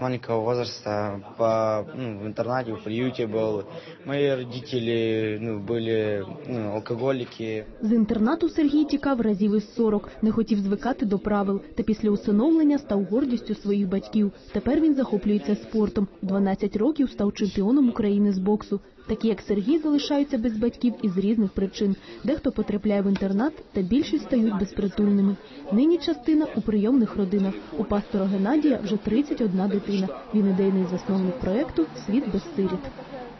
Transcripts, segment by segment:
маленького возраста по, ну, в интернате, в приюте был. Мои родители ну, были ну, алкоголики. З інтернату Сергій тікав разів із 40, не хотів звикати до правил, та після усиновлення став гордістю своїх батьків. Тепер він захоплюється спортом. В 12 років став чемпіоном України з боксу. Такі як Сергій залишаються без батьків із різних причин. Дехто потрапляє в інтернат, та більшість стають безпритульними. Нині частина у прийомних родинах. У пастора Геннадія вже 31 дитина Він ідейний засновник проекту Світ без сиріт.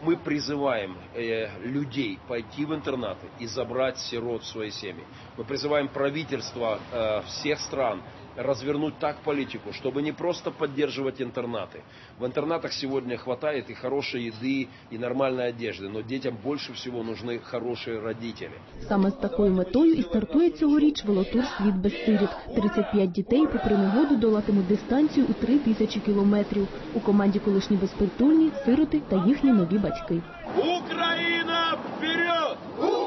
Мы призываем э, людей пойти в интернаты и забрать сирот в свои семьи. Мы призываем правительство э, всех стран развернуть так политику, чтобы не просто поддерживать интернаты. В интернатах сегодня хватает и хорошей еды, и нормальной одежды, но детям больше всего нужны хорошие родители. Саме з такою метою і стартує цьогоріч велотур Світ без сиріт. 35 дітей попри негоду долатимуть дистанцію у 3 тисячі кілометрів. У команді колишні безпритульні, сироти та їхні нові батьки. Украина вперед!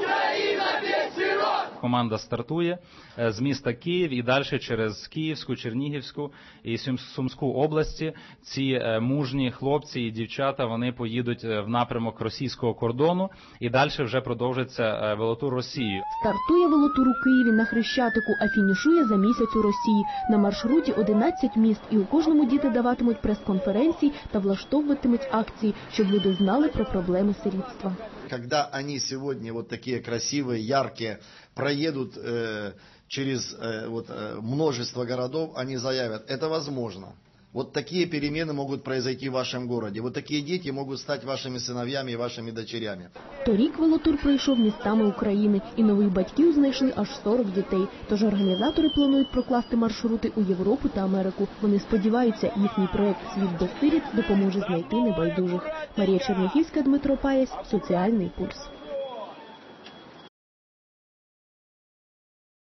Команда стартує е, з міста Київ і далі через Київську, Чернігівську і Сум- Сумську області. Ці е, мужні хлопці і дівчата вони поїдуть е, в напрямок російського кордону і далі вже продовжиться велотур Росією. Стартує велотур у Києві на Хрещатику, а фінішує за місяць у Росії. На маршруті 11 міст, і у кожному діти даватимуть прес-конференції та влаштовуватимуть акції, щоб люди знали про проблеми сирітства. Когда они сегодня вот такие красивые, яркие, проедут э, через э, вот, э, множество городов, они заявят, это возможно. Вот такие перемены могут произойти в вашем городе. Вот такие дети могут стать вашими сыновьями и вашими дочерями. Торік велотур пройшов містами України, і нових батьків знайшли аж 40 дітей. Тож організатори планують прокласти маршрути у Європу та Америку. Вони сподіваються, їхній проект Світ без сиріт допоможе знайти небайдужих. Марія Черняхівська, Дмитро Паєс, Соціальний пульс.